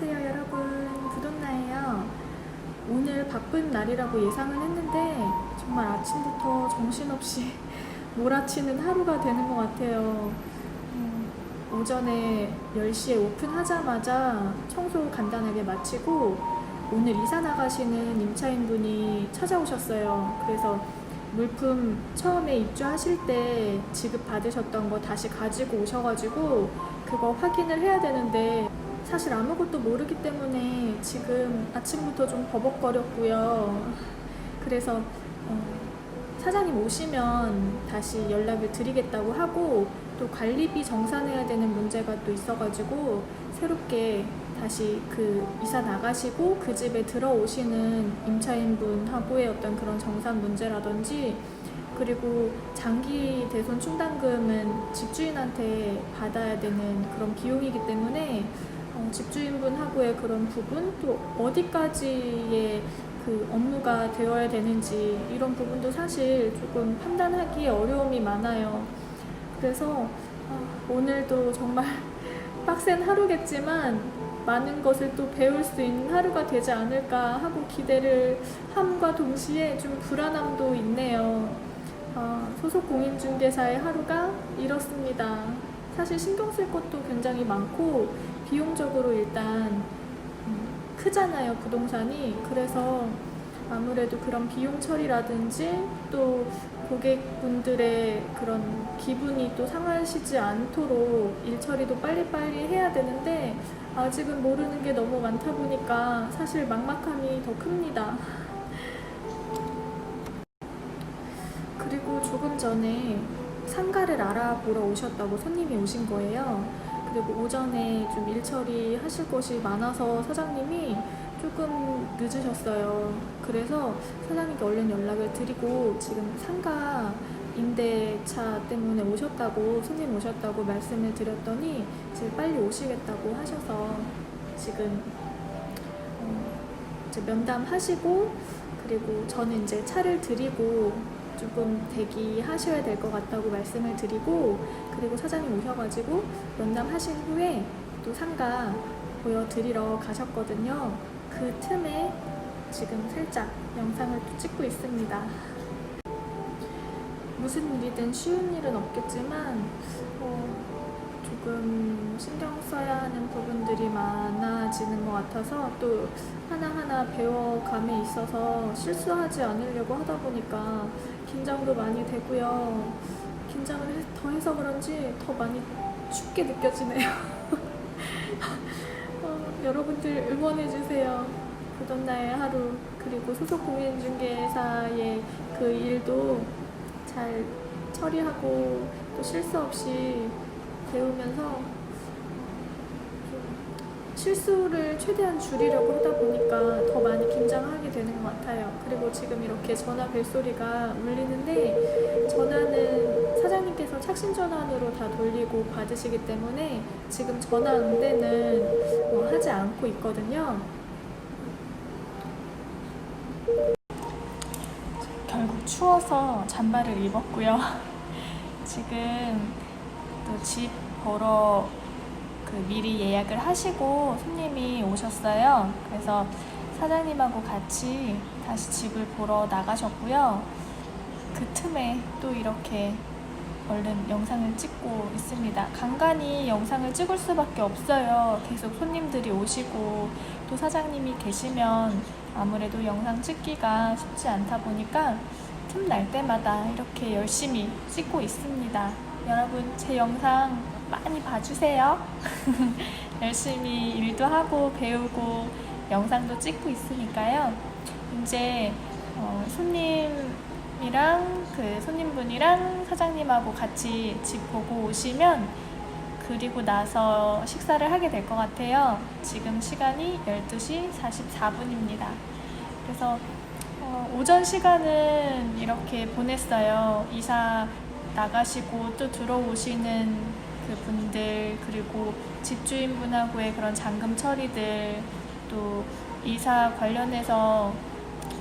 안녕하세요 여러분. 구돈나예요. 오늘 바쁜 날이라고 예상을 했는데 정말 아침부터 정신없이 몰아치는 하루가 되는 것 같아요. 음, 오전에 10시에 오픈하자마자 청소 간단하게 마치고 오늘 이사 나가시는 임차인분이 찾아오셨어요. 그래서 물품 처음에 입주하실 때 지급 받으셨던 거 다시 가지고 오셔가지고 그거 확인을 해야 되는데 사실 아무것도 모르기 때문에 지금 아침부터 좀 버벅거렸고요. 그래서 어, 사장님 오시면 다시 연락을 드리겠다고 하고 또 관리비 정산해야 되는 문제가 또 있어가지고 새롭게 다시 그 이사 나가시고 그 집에 들어오시는 임차인분하고의 어떤 그런 정산 문제라든지 그리고 장기 대손 충당금은 집주인한테 받아야 되는 그런 비용이기 때문에 어, 집주인분하고의 그런 부분 또 어디까지의 그 업무가 되어야 되는지 이런 부분도 사실 조금 판단하기에 어려움이 많아요. 그래서 아, 오늘도 정말 빡센 하루겠지만 많은 것을 또 배울 수 있는 하루가 되지 않을까 하고 기대를 함과 동시에 좀 불안함도 있네요. 아, 소속 공인중개사의 하루가 이렇습니다. 사실 신경 쓸 것도 굉장히 많고 비용적으로 일단 음, 크잖아요 부동산이 그래서 아무래도 그런 비용 처리라든지 또 고객분들의 그런 기분이 또 상하시지 않도록 일 처리도 빨리빨리 해야 되는데 아직은 모르는 게 너무 많다 보니까 사실 막막함이 더 큽니다. 그리고 조금 전에 상가를 알아보러 오셨다고 손님이 오신 거예요. 그리고 오전에 좀 일 처리 하실 것이 많아서 사장님이 조금 늦으셨어요. 그래서 사장님께 얼른 연락을 드리고 지금 상가 임대차 때문에 오셨다고 손님 오셨다고 말씀을 드렸더니 이제 빨리 오시겠다고 하셔서 지금 어, 면담하시고 그리고 저는 이제 차를 드리고 조금 대기하셔야 될 것 같다고 말씀을 드리고 그리고 사장님 오셔가지고 면담하신 후에 또 상가 보여드리러 가셨거든요. 그 틈에 지금 살짝 영상을 또 찍고 있습니다. 무슨 일이든 쉬운 일은 없겠지만 어, 조금 신경 써야 하는 부분들이 많아지는 것 같아서 또 하나하나 배워감에 있어서 실수하지 않으려고 하다 보니까 긴장도 많이 되고요. 긴장을 해- 더 해서 그런지 더 많이 춥게 느껴지네요. 어, 여러분들 응원해주세요. 그돈나의 하루 그리고 소속 공인중개사의 그 일도 잘 처리하고 또 실수 없이 배우면서 좀 실수를 최대한 줄이려고 하다 보니까 더 많이 긴장하게 되는 것 같아요. 그리고 지금 이렇게 전화 벨소리가 울리는데 전화는 사장님께서 착신 전환으로 다 돌리고 받으시기 때문에 지금 전화 응대는 뭐 하지 않고 있거든요. 결국 추워서 잠바를 입었고요. 지금 또집 보러 그 미리 예약을 하시고 손님이 오셨어요. 그래서 사장님하고 같이 다시 집을 보러 나가셨고요. 그 틈에 또 이렇게 얼른 영상을 찍고 있습니다. 간간히 영상을 찍을 수밖에 없어요. 계속 손님들이 오시고 또 사장님이 계시면 아무래도 영상 찍기가 쉽지 않다 보니까 틈 날 때마다 이렇게 열심히 찍고 있습니다. 여러분 제 영상 많이 봐주세요. 열심히 일도 하고 배우고 영상도 찍고 있으니까요. 이제 어, 손님이랑 그 손님분이랑 사장님하고 같이 집 보고 오시면 그리고 나서 식사를 하게 될 것 같아요. 지금 시간이 12시 44분입니다. 그래서 어, 오전 시간은 이렇게 보냈어요. 이사 나가시고 또 들어오시는 그 분들 그리고 집주인분하고의 그런 잔금 처리들 또 이사 관련해서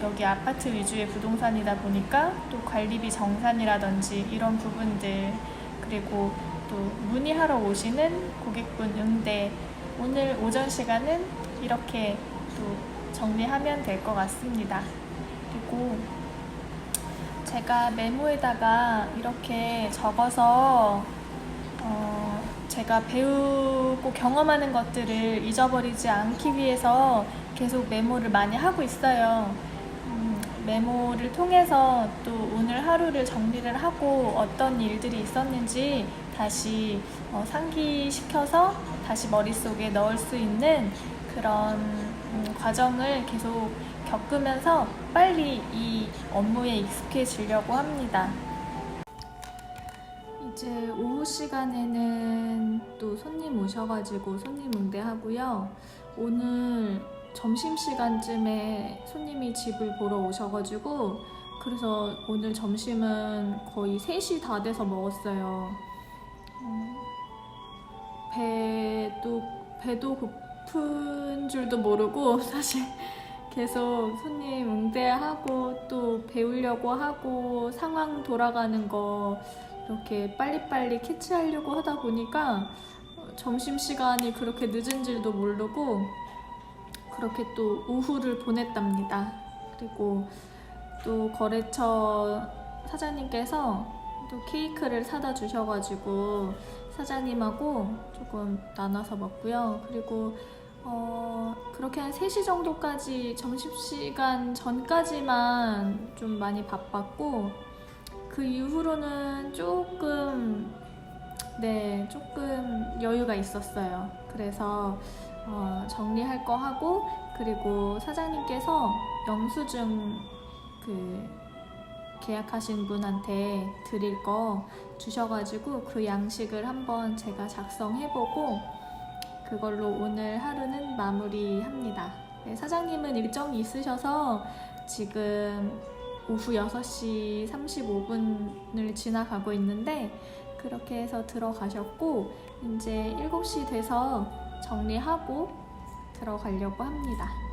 여기 아파트 위주의 부동산이다 보니까 또 관리비 정산이라든지 이런 부분들 그리고 또 문의하러 오시는 고객분 응대 오늘 오전 시간은 이렇게 또 정리하면 될 것 같습니다. 그리고 제가 메모에다가 이렇게 적어서 어, 제가 배우고 경험하는 것들을 잊어버리지 않기 위해서 계속 메모를 많이 하고 있어요. 음, 메모를 통해서 또 오늘 하루를 정리를 하고 어떤 일들이 있었는지 다시 어, 상기시켜서 다시 머릿속에 넣을 수 있는 그런 음, 과정을 계속 겪으면서 빨리 이 업무에 익숙해지려고 합니다. 이제 오후 시간에는 또 손님 오셔가지고 손님 응대하고요. 오늘 점심 시간쯤에 손님이 집을 보러 오셔가지고 그래서 오늘 점심은 거의 3시 다 돼서 먹었어요. 음, 배도 배도 고픈 줄도 모르고 사실 계속 손님 응대하고 또 배우려고 하고 상황 돌아가는 거 이렇게 빨리빨리 캐치하려고 하다 보니까 점심 시간이 그렇게 늦은 줄도 모르고 그렇게 또 오후를 보냈답니다. 그리고 또 거래처 사장님께서 또 케이크를 사다 주셔가지고 사장님하고 조금 나눠서 먹고요. 그리고 어, 그렇게 한 3시 정도까지 점심시간 전까지만 좀 많이 바빴고 그 이후로는 조금 네 조금 여유가 있었어요. 그래서 어, 정리할 거 하고 그리고 사장님께서 영수증 그 계약하신 분한테 드릴 거 주셔가지고 그 양식을 한번 제가 작성해보고 그걸로 오늘 하루는 마무리합니다. 네, 사장님은 일정이 있으셔서 지금 오후 6시 35분을 지나가고 있는데 그렇게 해서 들어가셨고 이제 7시 돼서 정리하고 들어가려고 합니다.